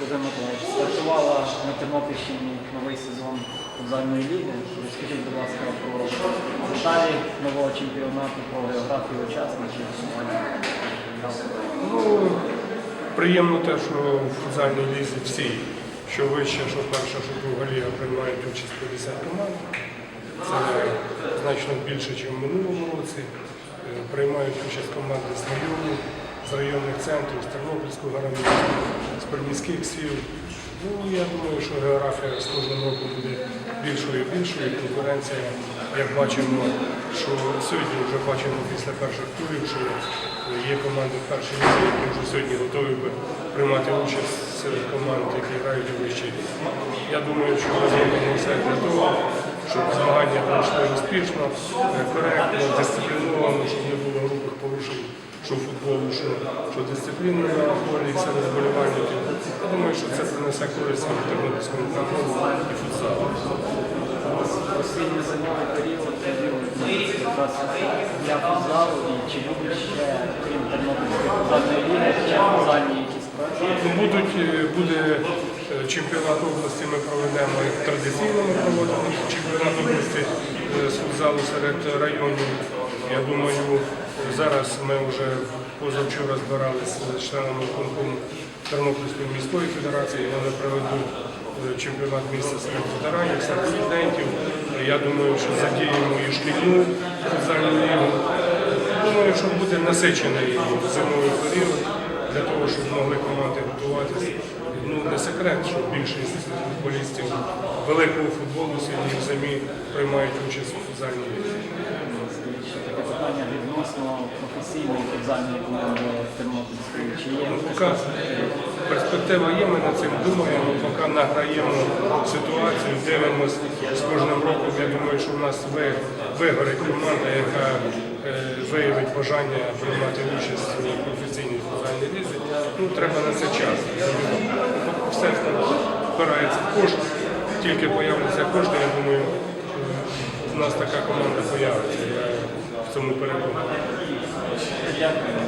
Володимир стартувала на Тернопільщині новий сезон футзальної ліги. Розкажіть, будь ласка, про деталі нового чемпіонату, про географію учасників. Ну, приємно те, що в футзальній лізі всі, що вище, що перша, що друга ліга приймають участь 50 команд. Це значно більше, ніж в минулому році. Е, Приймають участь команди з району, з районних центрів, з Тернопільського гаранту, з приміських сіл. Ну, я думаю, що географія з кожним роком буде більшою і більшою. Конкуренція, як бачимо, що сьогодні вже бачимо після перших турів, що є команди в першій лізі, які вже сьогодні готові би приймати участь серед команд, які грають у вищій. Я думаю, що ми зробимо все для того, щоб змагання пройшли успішно, коректно, дисципліновано, щоб не було грубих порушень, що футболу, що, що дисципліну на полі і серед вболівальників. Я думаю, що це принесе користь і тернопільському футболу і футзалу. Осінньо зимовий період якраз для футзалу і чи будуть ще, крім Тернопільської футзальної ліги, ще футзальні якісь проекти? Ну, Будуть, е, буде е, чемпіонат області, ми проведемо традиційно ми проводимо чемпіонат області е, з футзалу серед районів. Я думаю, зараз ми вже позавчора збиралися з членами виконкому Тернопільської міської федерації. Вони проведуть е, чемпіонат міста серед ветеранів, серед студентів. Я думаю, що задіємо і шкільну футзальну лігу. Думаю, що буде насичений зимовий період для того, щоб могли команди готуватися. Ну, не секрет, що більшість футболістів великого футболу сьогодні в зимі приймають участь у футзальній лізі. Таке питання відносно професійної футзальної. Чи є Ну, поки перспектива є, ми над цим думаємо, поки награємо ситуацію, дивимося з кожним роком. Я думаю, що в нас ви- вигорить команда, яка е, виявить бажання приймати участь у професійній футзальній лізі. Ну, треба на це час. Все впирається в кошти. Тільки появляться кошти, я думаю, нас така команда появиться. Я в цьому переконаний.